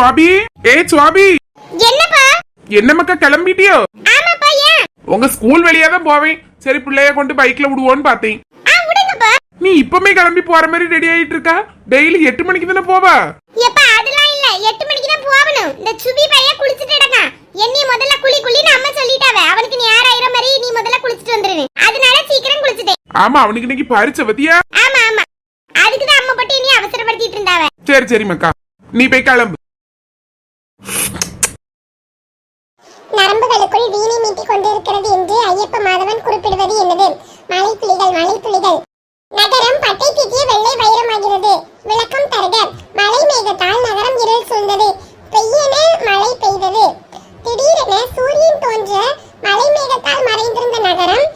சுவாபி? ஏ சுவாபி! என்னப்பா? என்னமக்கா கிளம்பிட்டியோ? ஆமாப்பா ஏன்? உங்க ஸ்கூல் வழியா தான் போவேன். சரி பிள்ளைய கொண்டு பைக்ல விடுவோன்னு பார்த்தேன். ஆ விடுங்கப்பா. நீ இப்பமே கிளம்பி போற மாதிரி ரெடி ஆயிட்டு இருக்கா டெய்லி எட்டு மணிக்கு தானே போவா? எப்பா அதெல்லாம் இல்ல. எட்டு மணிக்கு தான் போகணும். இந்த சுபி பையன் குளிச்சிட்டு கிடக்கான். என்னைய முதல்ல குளி குளின்னு அம்மா சொல்லிட்டாவ. அவனுக்கு நேரம் ஆயிரம் மாதிரி நீ முதல்ல குளிச்சிட்டு வந்துருன்னு. அதனால சீக்கிரம் குளிச்சிட்டேன். ஆமா அவனுக்கு இன்னைக்கு பரிச்சை பத்தியா? ஆமா ஆமா. அதுக்கு தான் அம்மா பட்டு என்னைய அவசரப்படுத்திட்டு இருந்தாவ. சரி சரி மக்கா நீ போய் கிளம்பு. நரம்புகளுக்குள் வீணை மீட்டிக் கொண்டிருக்கிறது என்று ஐயப்ப மாதவன் குறிப்பிடுவது என்னது? மலைத்துளிகள் மலைத்துளிகள் நகரம் பட்டை தீட்டிய வெள்ளை வைரமாகிறது. விளக்கம் தருக. மழை மேகத்தால் நகரம் இருள் சூழ்ந்தது. பெய்யென மழை பெய்தது. திடீரென சூரியன் தோன்ற மலை மேகத்தால் மறைந்திருந்த நகரம்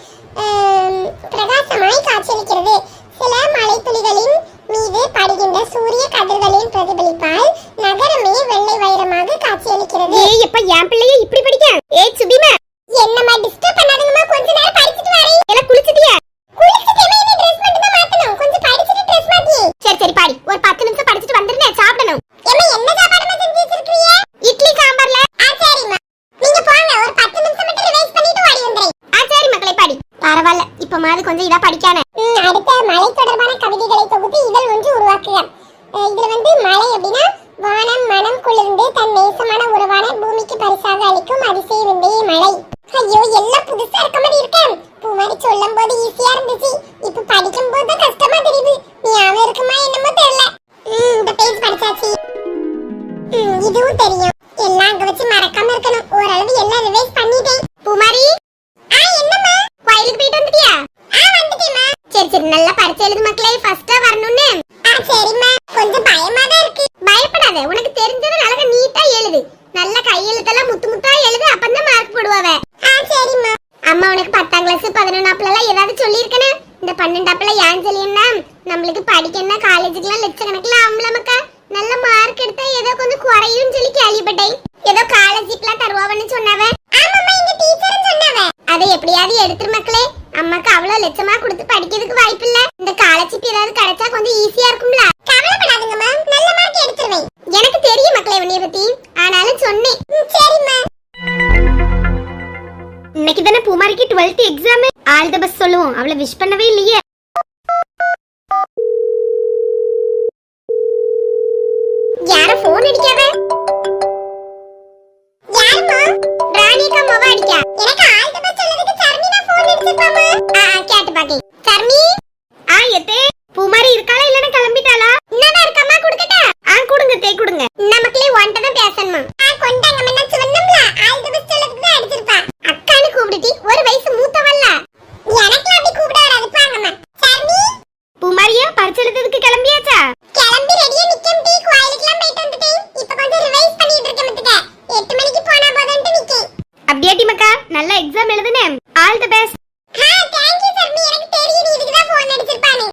பிரகாசமாய் காட்சியளிக்கிறது. சில மலைத்துளிகளின் மீது படுகின்ற சூரிய கதிர்களின் பிரதிபலிப்பால் நகரம் காட்சியளிக்கிறது ஏய் எப்ப என் பிள்ளைய இப்படி படிக்க? ஏய் சுபிமா. சரி எழுது மக்களே ஃபர்ஸ்டா வரணும்னு. ஆ சரிம்மா. கொஞ்சம் பயமா தான் இருக்கு. பயப்படாத. உனக்கு தெரிஞ்சது நல்லா நீட்டா எழுது. நல்ல கையெழுத்தெல்லாம் முத்து முத்தா எழுது அப்பந்தான் மார்க் போடுவாவ. ஆ சரிம்மா. அம்மா உனக்கு பத்தாம் கிளாஸ் பதினொன்னாப்புல எல்லாம் ஏதாவது சொல்லியிருக்கனே? இந்த பன்னெண்டாப்புல ஏன் சொல்லியிருந்தா? நம்மளுக்கு படிக்கணும் காலேஜுக்குலாம் லட்சக்கணக்கில் ஆம்பளமக்கா நல்ல மார்க் எடுத்தா ஏதோ கொஞ்சம் குறையும் சொல்லி கேள்விப்பட்டேன். ஏதோ காலேஜுக்குலாம் தருவாவன்னு சொன்னாவ. ஆமாம்மா எங்க டீச்சரும் சொன்னாவ. அதை எப்படியாவது எடுத்துரு மக்களே. அம்மாக்கு அவ்வளவு லட்சமா கொடுத்து படிக்கிறதுக்கு வாய்ப்பு இல்ல இந்த காலச்சிப்பு ஏதாவது கிடைச்சா கொஞ்சம் ஈஸியா இருக்கும்ல. கவலைப்படாதீங்கம்மா நல்ல மார்க் எடுத்துருவேன். எனக்கு தெரியும் மக்களே உன்னைய பத்தி. ஆனாலும் சொன்னேன். சரிம்மா இன்னைக்கு தானே பூமாரிக்கு twelfth exam all the best சொல்லுவோம். அவளை விஷ் பண்ணவே இல்லையே. யாரும் போன் அடிக்காத யாரும்மா ராணிகா மொவ அடிக்கா எனக்கு ஆல் தி பெஸ்ட் சொல்றதுக்கு சர்மினா ஃபோன் அடிச்சிருப்பாமா ஆ ஆ, கேட்டு பாக்கேன் சர்மி ஆ எத்தே பூமாரி இருக்காளா இல்லனா கிளம்பிட்டாளா இன்னதான் இருக்கம்மா குடுக்கட்டா ஆ கொடுங்க தே கொடுங்க நமக்குளே ஒன்ட்ட தான் பேசணுமா ஆ கொண்டாங்க நான் சொன்னோம்ல ஆல் தி பெஸ்ட் சொல்றதுக்கு தான் அடிச்சிருப்பா அக்கான்னு கூப்பிடுட்டி ஒரு வயசு மூத்தவல்ல எனக்குலாம் அப்படி கூப்பிட வராது பாங்கம்மா சர்மி பூமாரியா பரிச்சை எழுதுறதுக்கு கிளம்பியாச்சா கிளம்பி ரெடியா நிக்கம் டீ கோயிலுக்குலாம் போயிட்டு வந்துட்டேன் இப்போ கொஞ்சம் ரிவைஸ் பண்ணிட்டு இருக்கேன் மத்துக்க எட்டு மணிக்கு போனா போதும்ட்டு நிக்கேன் அப்படியாட்டி மக்கா நல்ல எக்ஸாம் எழுதுனேன் ஆல் தி பெஸ்ட் ஆ தேங்க் யூ சர்மி எனக்கு தெரியும் நீ இதுக்கு தான் ஃபோன் அடிச்சிருப்பானு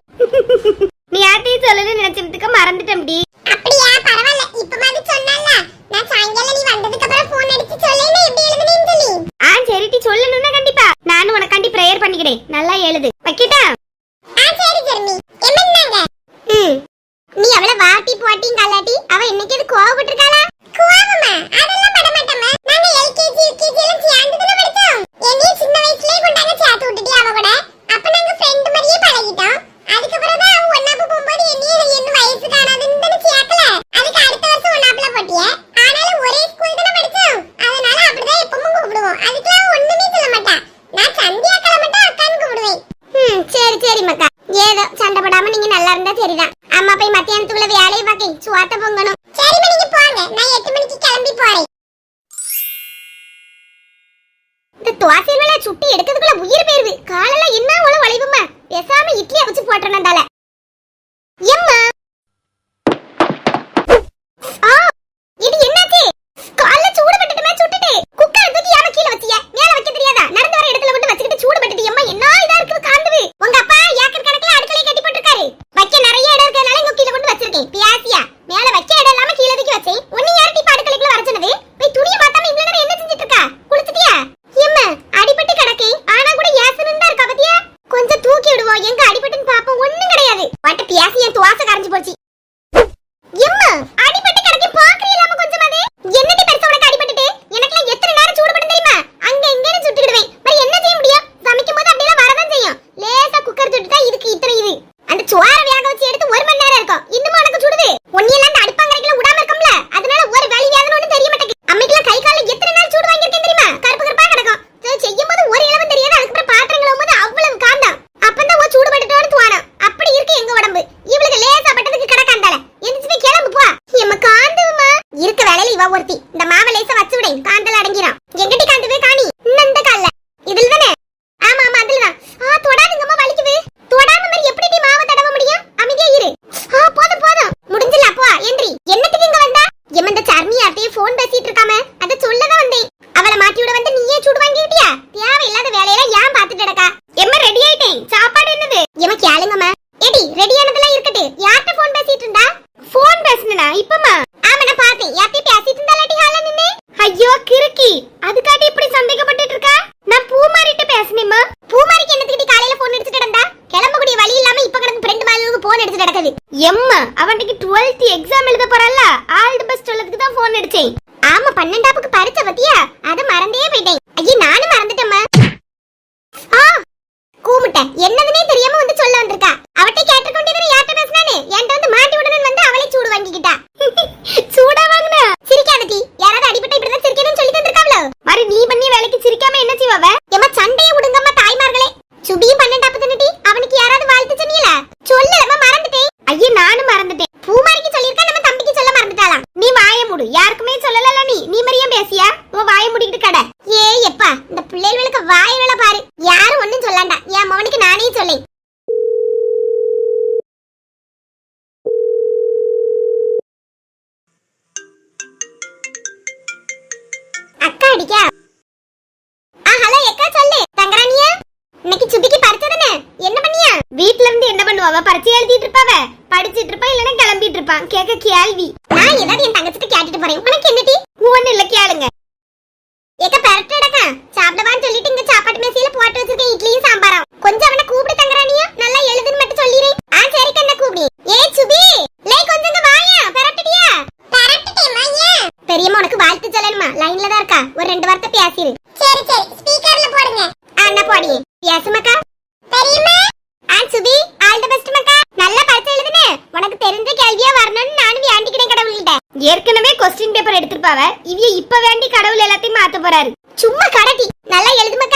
நீ யார்ட்டையும் சொல்லணும்னு நினைச்சதுக்கு மறந்துட்டேன்டி அப்படியா பரவாயில்ல இப்ப மாதிரி சொன்னல நான் சாயங்காலம் நீ வந்ததுக்கு அப்புறம் ஃபோன் அடிச்சு சொல்லேன்னு எப்படி எழுதுனேன்னு சொல்லி ஆ சரிட்டி சொல்லணும்னா கண்டிப்பா நானும் உனக்காண்டி ப்ரேயர் பண்ணிக்கிறேன் நல்லா எழுது வைக்கட்டா ஆ சரி ஜெர்மி என்னன்னாங்க ம் நீ அவளை வாட்டி போட்டியும் கலாட்டி அவ இன்னைக்கு எது கோவப்பட்டிருக்காளா கோவமா அதெல்லாம் பட மாட்டோமா நாங்க எல்கேஜி யூகேஜி எல்லாம் சேர்ந்து தானே படிச்சோம் என்னைய சின்ன வயசுலயே கொண்டாங்க சேர்த்து விட்டுட்டு அவ கூட அப்ப நாங்க ஃப்ரெண்ட் மாதிரியே பழகிட்டோம் அதுக்கப்புறம் தான் அவ ஒன்னாப்பு போகும்போது என்னைய என்ன வயசு காணாதுன்னு தானே சேர்க்கல அதுக்கு அடுத்த வருஷம் ஒன்னாப்புல போட்டியே ஆனாலும் ஒரே ஸ்கூல் தானே படிச்சோம் அதனால அப்படிதான் எப்பவும் கூப்பிடுவோம் அதுக்கெல்லாம் ஒண்ணுமே சொல்ல மாட்டா நான் சந்தியா மட்டும் அக்கான்னு கூப்பிடுவேன் ம் சரி சரி மக்கா. ஏதோ சண்டை போடாம நீங்க நல்லா இருந்தா சரிதான். அம்மா போய் மத்தியானத்துக்குள்ள வேலையை பார்க்க சுவாத்த பொங்கணும். சரி நீங்க போங்க. நான் எட்டு மணிக்கு கிளம்பி போறேன். இந்த துவாசையில சுட்டி எடுக்கிறதுக்குள்ள உயிர் போயிருது. காலையில என்ன உள்ள வளைவுமா பேசாம இட்லி அவிச்சு போட்டுறனால देवावरती எழுதிட்டு இருப்பாவ படிச்சிட்டு இருப்பான் இல்லனா கிளம்பிட்டு இருப்பான் கேக்க கேள்வி. நான் ஏதாவது என் தங்கச்சிட்ட கேட்டுட்டு போறேன். உனக்கு என்னடி ஒண்ணு இல்ல கேளுங்க. ஏற்கனவே கொஸ்டின் பேப்பர் எடுத்திருப்பாவ. இவிய இப்ப வேண்டி கடவுள் எல்லாத்தையும் மாத்த போறாரு. சும்மா கடட்டி நல்லா எழுதும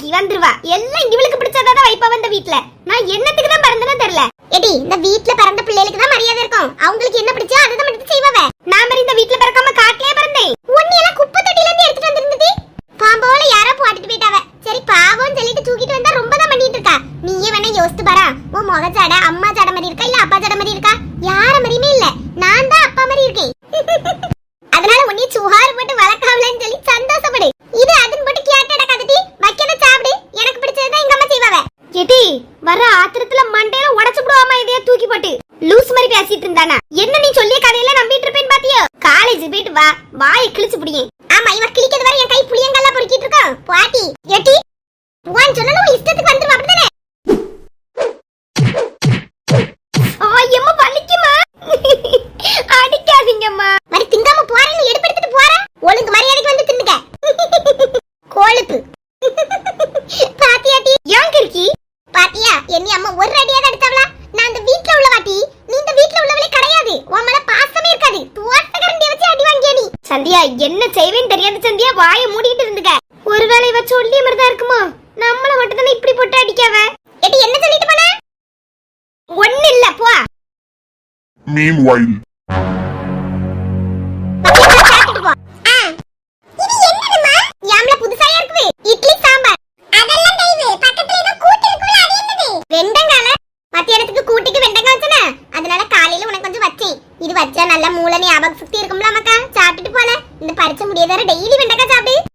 நாளைக்கு வந்துருவா. எல்லாம் இவளுக்கு பிடிச்சதாதான் வைப்பா வந்த வீட்ல. நான் என்னத்துக்கு தான் பிறந்தனா தெரியல. எடி இந்த வீட்ல பிறந்த பிள்ளைகளுக்கு தான் மரியாதை இருக்கும். அவங்களுக்கு என்ன பிடிச்சோ அதை தான் மட்டும் செய்வாவ நான் மாதிரி இந்த வீட்ல பிறக்காம காட்டிலே பிறந்தேன். உன்னை எல்லாம் குப்பை தொட்டில இருந்து எடுத்துட்டு வந்திருந்தது பாம்போல யாரோ போட்டுட்டு போயிட்டாவ சரி பாவம் சொல்லிட்டு தூக்கிட்டு வந்தா ரொம்ப தான் பண்ணிட்டு இருக்கா. நீயே வேணா யோசித்து பாரா. உன் முக ஜாட அம்மா ஜாட மாதிரி இருக்கா இல்ல எட்டி. எட்டி உன் இஷ்டத்துக்கு வந்துருவா அப்படிதானே ஐயம்மா வலிக்குமா அடிக்காதீங்கம்மா. மரி திங்காம போறேன்னு எடுப்பு எடுத்துட்டு போறேன் ஒழுங்கு மரியாதைக்கு வந்து தின்னுக்க. கோழுப்பு. பாத்தியாட்டி. ஏன் கிறுக்கி? பாத்தியா என்னி அம்மா ஒரு அடியாக எடுத்தாவளா? நான் அந்த வீட்ல உள்ள வாட்டி நீ இந்த வீட்ல உள்ளவளே கிடையாது. உன் மேல பாசமே இருக்காது. தோட்ட வச்சு அடி வாங்கிய நீ? சந்தியா என்ன செய்வேன்னு தெரியாது சந்தியா வாயை மூடிட்டு இருந்துக்க. ஒருவேளை இவ சொல்லி மாதிரிதான் இருக்குமோ? நம்மள மட்டும் தானே இப்படி போட்டு அடிக்காவ? எடி என்ன சொல்லிட்டு போன? ஒண்ணு இல்ல போ. மீன்வைல் புதுசா இருக்குது? இட்லி சாம்பார். அதெல்லாம் தெய்வு. பக்கத்துல ஏதோ கூட்டு இருக்கும்ல அது என்னது? வெண்டங்கால. மத்தியானத்துக்கு கூட்டுக்கு வெண்டங்காய் வச்சனே? அதனால காலையில உனக்கு கொஞ்சம் இது வச்சா நல்ல மூளை ஞாபக சக்தி இருக்கும்ல மக்கா சாப்பிட்டுட்டு போல இந்த பறிச்ச முடியாதார டெய்லி வெண்டக்காய் சாப்பிடு.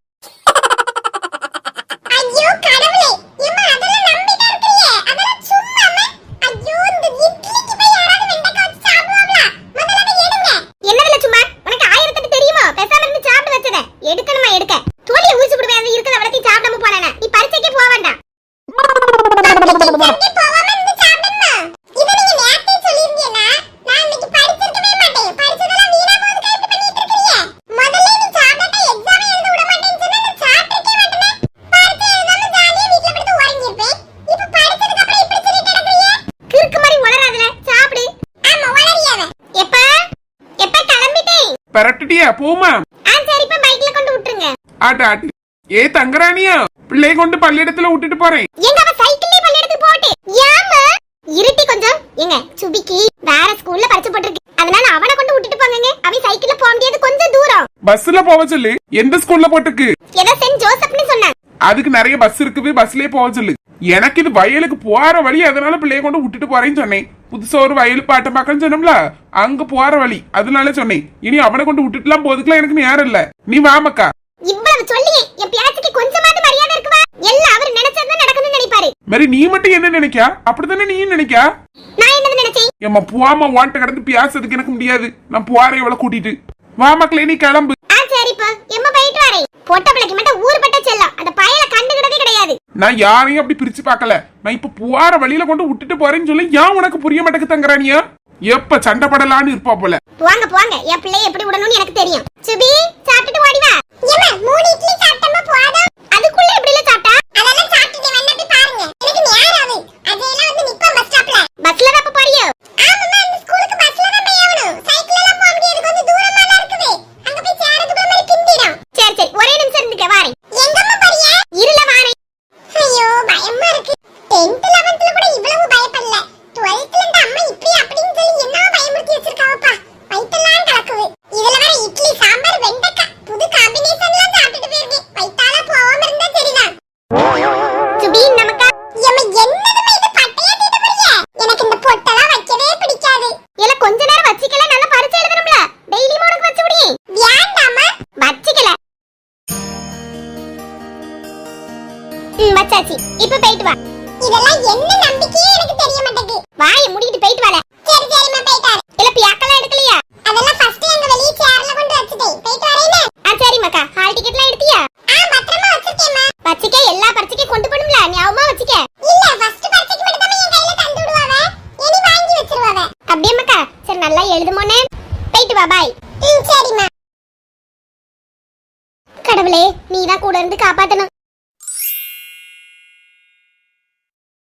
போமா சரிப்பா பைக்ல கொண்டு விட்டுருங்க. ஆட்டு ஆட்டு. ஏ தங்கராணியா? பிள்ளைய கொண்டு பள்ளியிடத்துல விட்டுட்டு போறேன். எங்க அவ சைக்கிள்லயே பள்ளியிடத்துக்கு போட்டு. ஏமா இருட்டி கொஞ்சம். எங்க சுபிக்கு வேற ஸ்கூல்ல படிச்சு போட்டிருக்கு. அதனால அவனை கொண்டு விட்டுட்டு போங்கங்க. அவன் சைக்கிள்ல போக முடியாது கொஞ்சம் தூரம். பஸ்ல போக சொல்லு. எந்த ஸ்கூல்ல போட்டுக்கு ஏதோ சென்ட் ஜோசப்னு சொன்னாங்க. அதுக்கு நிறைய பஸ் இருக்குது பஸ்லயே போக சொல்லு. எனக்கு இது வயலுக்கு போற வழி அதனால பிள்ளைய கொண்டு விட்டுட்டு போறேன்னு சொன்னேன். புதுசா ஒரு வயல் பாட்ட பார்க்கன்னு சொன்னோம்ல அங்க போற வழி அதனால சொன்னேன். இனி அவனை கொண்டு விட்டுட்டுலாம் போதுக்குலாம் எனக்கு நேரம் இல்ல. நீ வாமக்கா இவ்வளவு சொல்லியே என் பேச்சுக்கு கொஞ்சமாவது மரியாதை இருக்குவா எல்லாம் அவர் நினைச்சதுதான் நடக்கணும்னு நினைப்பாரு. மாதிரி நீ மட்டும் என்ன நினைக்கா அப்படித்தானே நீ நினைக்கா நான் என்னது நினைச்சேன்? வாண்ட கடந்து பேசுறதுக்கு எனக்கு முடியாது. நான் போறேன் இவளை கூட்டிட்டு. வா மக்களே நீ கிளம்பு. ஆ சரிப்பா எம்மா போயிட்டு வரேன். பொட்ட பிள்ளைக்கு மட்டும் ஊர்பட்ட செல்லம். அந்த பயல கண்டுகிடவே கிடையாது. நான் யாரையும் அப்படி பிரிச்சு பார்க்கல. நான் இப்ப புவார வழியில கொண்டு விட்டுட்டு போறேன்னு சொல்லி ஏன் உனக்கு புரிய மாட்டேக்கு தங்குறானியா எப்ப சண்டை படலான்னு இருப்பா போல. போங்க போங்க. என் பிள்ளை எப்படி விடணும்னு எனக்கு தெரியும். சுபி சாப்பிட்டுட்டு ஓடி வா